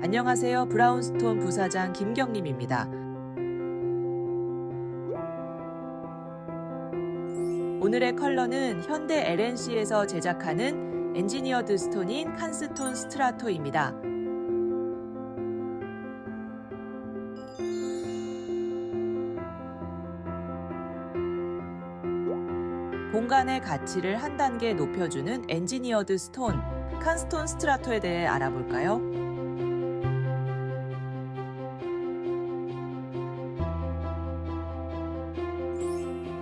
안녕하세요. 브라운스톤 부사장 김경림입니다. 오늘의 컬러는 현대 LNC에서 제작하는 엔지니어드 스톤인 칸스톤 스트라토입니다. 공간의 가치를 한 단계 높여주는 엔지니어드 스톤, 칸스톤 스트라토에 대해 알아볼까요?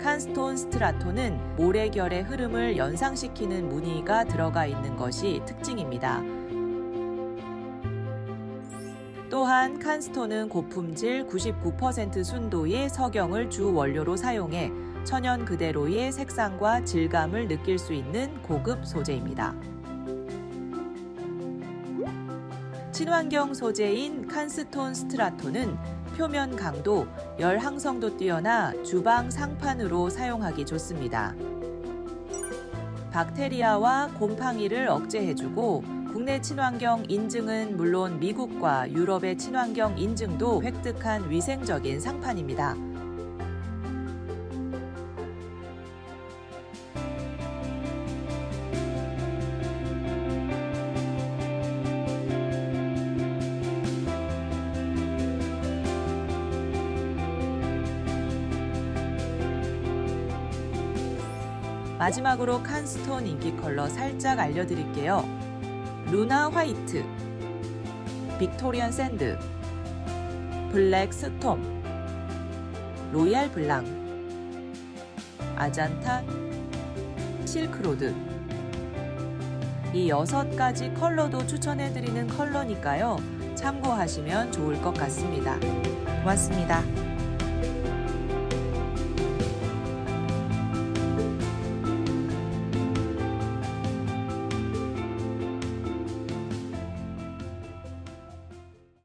칸스톤 스트라토는 모래결의 흐름을 연상시키는 무늬가 들어가 있는 것이 특징입니다. 또한 칸스톤은 고품질 99% 순도의 석영을 주 원료로 사용해 천연 그대로의 색상과 질감을 느낄 수 있는 고급 소재입니다. 친환경 소재인 칸스톤 스트라토는 표면 강도, 열 항성도 뛰어나 주방 상판으로 사용하기 좋습니다. 박테리아와 곰팡이를 억제해주고 국내 친환경 인증은 물론 미국과 유럽의 친환경 인증도 획득한 위생적인 상판입니다. 마지막으로 칸스톤 인기 컬러 살짝 알려드릴게요. 루나 화이트, 빅토리안 샌드, 블랙 스톰, 로얄 블랑, 아잔타, 실크로드. 이 여섯 가지 컬러도 추천해드리는 컬러니까요. 참고하시면 좋을 것 같습니다. 고맙습니다.